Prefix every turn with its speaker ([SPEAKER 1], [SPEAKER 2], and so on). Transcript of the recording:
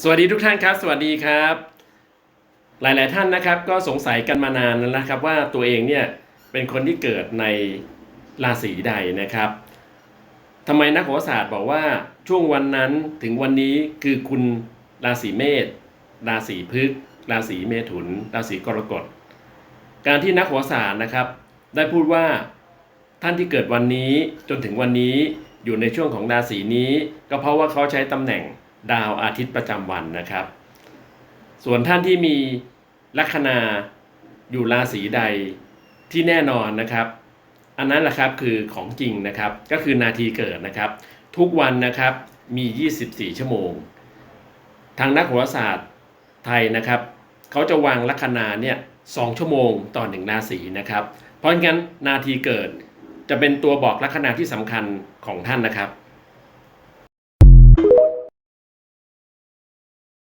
[SPEAKER 1] สวัสดีทุกท่านครับ สวัสดีครับ หลาย ๆ ท่านนะครับ ก็สงสัยกันมานานแล้วนะครับ ว่าตัวเองเนี่ยเป็นคนที่เกิดในราศีใดนะครับทำไมนักโหราศาสตร์บอกว่าช่วงวันนั้นถึงวันนี้คือคุณราศีเมษราศีพฤกษ์ราศีเมถุน ราศีกรกฎการที่นักโหราศาสตร์นะครับ ได้พูดว่าท่านที่เกิดวันนี้จนถึงวันนี้อยู่ในช่วงของราศีนี้ ก็เพราะว่าเขาใช้ตำแหน่ง ดาวอาทิตย์ประจำวันนะครับ ส่วนท่านที่มีลัคนาอยู่ราศีใดที่แน่นอนนะครับ อันนั้นแหละครับคือของจริงนะครับ ก็คือนาทีเกิดนะครับ ทุกวันนะครับมี 24 ชั่วโมง ทางนักโหราศาสตร์ไทยนะครับ เขาจะวางลัคนาเนี่ยสชั่วโมงต่อหนึ่งราศีนะครับ เพราะงั้นนาทีเกิดจะเป็นตัวบอกลัคนาที่สำคัญของท่านนะครับ